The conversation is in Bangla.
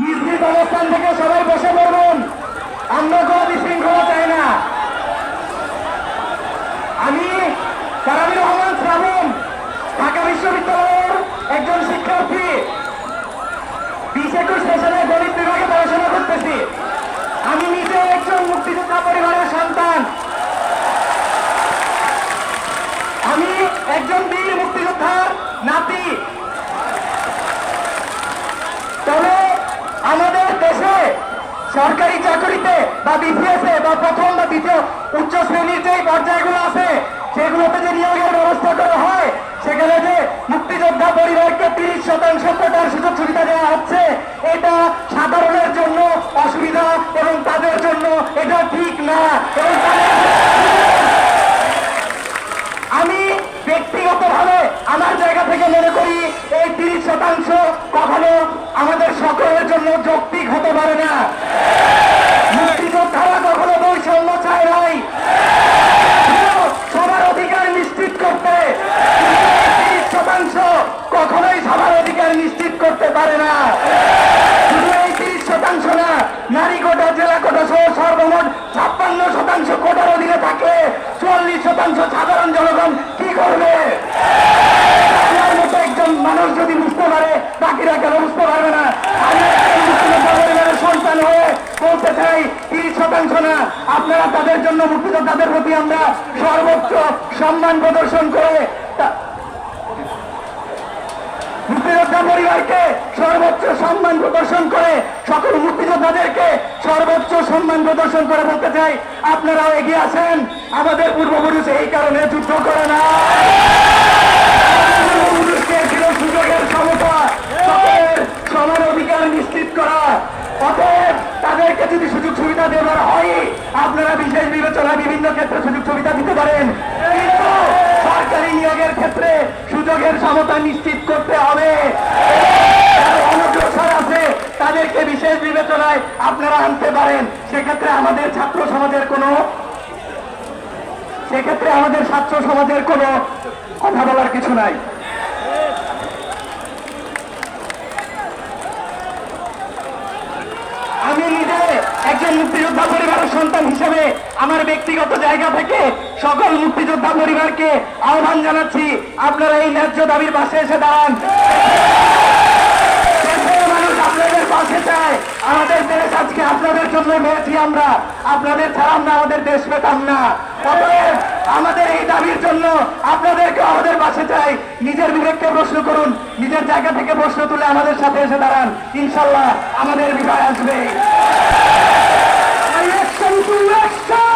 নিজ নিজ অবস্থান থেকে সবাই বসে পড়ুন আমরা কোনো বিশৃঙ্খলা চাই না। আমি কারামির রহমান শ্রাবণ, ঢাকা বিশ্ববিদ্যালয়ের একজন শিক্ষার্থী। বিশ একুশ সেশনে গণিত বিভাগে পড়াশোনা করতেছি। আমি নিজে একজন মুক্তিযোদ্ধা পরিবারের সন্তান। আমি একজন বীর মুক্তিযোদ্ধার নাতি তবে আমাদের দেশে সরকারি চাকরিতে বা বিপিএসে বা প্রথম বা দ্বিতীয় উচ্চ শ্রেণির যে পর্যায়গুলো আছে, সেগুলোতে যে নিয়োগের ব্যবস্থা করা হয়, সেখানে যে মুক্তিযোদ্ধা পরিবারকে তিরিশ শতাংশ কোটার সুযোগ সুবিধা দেওয়া হচ্ছে, এটা সাধারণের জন্য অসুবিধা এবং তাদের জন্য এটা ঠিক না। এবং তাদের আমি ব্যক্তিগতভাবে আমার জায়গা থেকে মনে করি এই শতাংশ কখনো আমাদের সকলের জন্য যৌক্তিক হতে পারে না মুক্তিযোদ্ধারা কখনো বৈষম্য চায় নাই শুধু সবার অধিকার নিশ্চিত করতে তিরিশ শতাংশ কখনোই সবার অধিকার নিশ্চিত করতে পারে না শুধু এই তিরিশ শতাংশ না নারী কোটা জেলা কোটা সহ সর্বমোট ছাপ্পান্ন শতাংশ কোটার অধীনে থাকে চল্লিশ শতাংশ সাধারণ জনগণ কি করবে আমার মতো একজন মানুষ যদি বুঝতে পারে বাকিরা কেন বুঝতে পারবে না আমি একজন মুক্তিযোদ্ধা পরিবারের সন্তান হয়ে চাই তিরিশ শতাংশ না, আপনারা তাদের জন্য মুক্তিযোদ্ধাদের প্রতি আমরা সর্বোচ্চ সম্মান প্রদর্শন করে মুক্তিযোদ্ধা পরিবারকে সর্বোচ্চ সম্মান প্রদর্শন করে, সকল মুক্তিযোদ্ধাদেরকে সর্বোচ্চ সম্মান প্রদর্শন করে বলতে চাই, আপনারাও এগিয়ে আসেন। আমাদের পূর্বপুরুষ এই কারণে যুদ্ধ করে না আমাদের পূর্বপুরুষকে ছিল সুযোগের সমতা সকলের সমান অধিকার নিশ্চিত করা অতএব তাদেরকে যদি সুযোগ সুবিধা দেওয়ার হয়, আপনারা বিশেষ বিবেচনা বিভিন্ন ক্ষেত্রে সুযোগ সুবিধা দিতে পারেন। কিন্তু সরকারি নিয়োগের ক্ষেত্রে সুযোগের সমতা নিশ্চিত করতে হবে। তাদেরকে বিশেষ বিবেচনায় আপনারা আনতে পারেন। সেক্ষেত্রে আমাদের ছাত্র সমাজের কোনো সেক্ষেত্রে আমাদের ছাত্র সমাজের কোনো কথা বলার কিছু নাই আমি নিজে একজন মুক্তিযোদ্ধা পরিবারের সন্তান হিসেবে আমার ব্যক্তিগত জায়গা থেকে সকল মুক্তিযোদ্ধা পরিবারকে আহ্বান জানাচ্ছি। আপনারা এই ন্যায্য দাবির পাশে এসে দাঁড়ান। আপনাদের পাশে চায়। আমাদের দেশ আজকে আপনাদের জন্য পেয়েছি আমরা। আপনাদের ছাড়া আমরা আমাদের দেশ পেতাম না। অতএব আমাদের এই দাবির জন্য আপনাদেরকে আমাদের পাশে চাই। নিজের বিবেককে প্রশ্ন করুন, নিজের জায়গা থেকে প্রশ্ন তুলে আমাদের সাথে এসে দাঁড়ান। ইনশাল্লাহ আমাদের বিজয় আসবে। Resurrection!